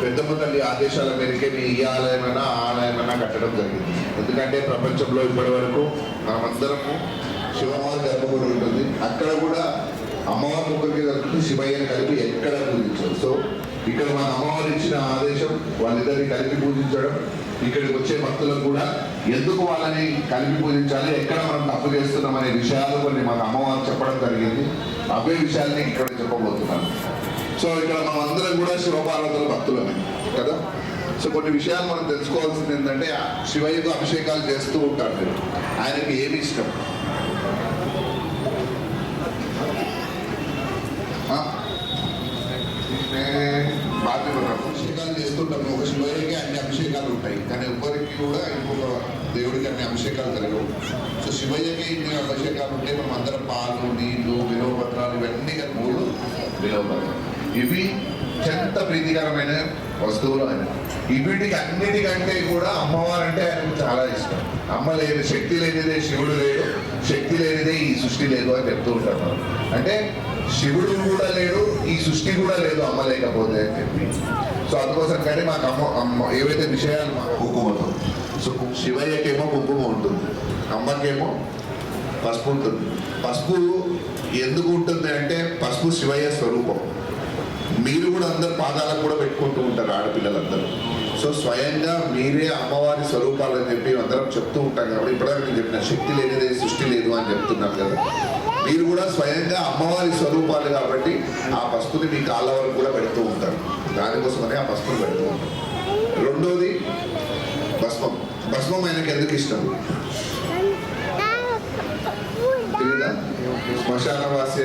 పెద్దమ్మ తల్లి ఆదేశాల మేరకే మీ ఈ ఆలయమైనా ఆ ఆలయమైనా కట్టడం జరిగింది. ఎందుకంటే ప్రపంచంలో ఇప్పటి వరకు మనమందరము శివమారి గర్భగుడి ఉంటుంది. అక్కడ కూడా అమ్మవారి ముగ్గురికి జరుగుతుంది శివయ్యని కలిపి ఎక్కడ పూజించారు. సో ఇక్కడ మన అమ్మవారు ఇచ్చిన ఆదేశం వాళ్ళిద్దరిని కలిపి పూజించడం ఇక్కడికి వచ్చే భక్తులకు కూడా ఎందుకు వాళ్ళని కలిపి పూజించాలి ఎక్కడ మనం తప్పు చేస్తున్నాం అనే విషయాలు కొన్ని మన అమ్మవారు చెప్పడం జరిగింది. అవే విషయాల్ని ఇక్కడ చెప్పబోతున్నాను. సో ఇక్కడ మనం అందరం కూడా శివపార్వతుల భక్తులమే కదా? సో కొన్ని విషయాలు మనం తెలుసుకోవాల్సింది ఏంటంటే శివయ్యకు అభిషేకాలు చేస్తూ ఉంటారు మీరు ఆయనకి ఏమి ఇష్టం? బాధ్యత అభిషేకాలు చేస్తుంటాము ఒక శివయ్యకి అన్ని అభిషేకాలు ఉంటాయి. కానీ ఎవ్వరికి కూడా ఇంకొక దేవుడికి అన్ని అభిషేకాలు జరగవు. సో శివయ్యకి ఇన్ని అభిషేకాలు ఉంటే మనం అందరం పాలు నీళ్ళు విలోపత్రాలు ఇవన్నీ కలిపి మూడు విలోపత్రాలు ఇవి అత్యంత ప్రీతికరమైన వస్తువులు. ఆయన వీటికి అన్నిటికంటే కూడా అమ్మవారు అంటే ఆయనకు చాలా ఇష్టం. అమ్మ లేదు శక్తి లేనిదే శివుడు లేడు. శక్తి లేనిదే ఈ సృష్టి లేదు అని చెప్తూ ఉంటారు మనం. అంటే శివుడు కూడా లేడు ఈ సృష్టి కూడా లేదు అమ్మ లేకపోతే అని చెప్పి. సో అందుకోసం కానీ మాకు అమ్మ అమ్మ ఏవైతే విషయాలు మాకు కుంకుమతో సో శివయ్యకేమో కుంకుమ ఉంటుంది అమ్మకేమో పసుపు ఉంటుంది. పసుపు ఎందుకు ఉంటుంది అంటే పసుపు శివయ్య స్వరూపం. మీరు కూడా అందరు పాదాలకు కూడా పెట్టుకుంటూ ఉంటారు ఆడపిల్లలందరూ. సో స్వయంగా మీరే అమ్మవారి స్వరూపాలు అని చెప్పి అందరం చెప్తూ ఉంటాం కాబట్టి ఇప్పటిదాకా నేను చెప్పిన శక్తి లేనిదే సృష్టి లేదు అని చెప్తున్నాను కదా. మీరు కూడా స్వయంగా అమ్మవారి స్వరూపాలు కాబట్టి ఆ పసుపుని మీ కాళ్ళ వరకు కూడా పెడుతూ ఉంటారు. దానికోసమనే ఆ పసుపుని పెడుతూ ఉంటారు. రెండోది భస్మం. భస్మం ఆయనకి ఎందుకు ఇష్టం? శ్మశానవాసి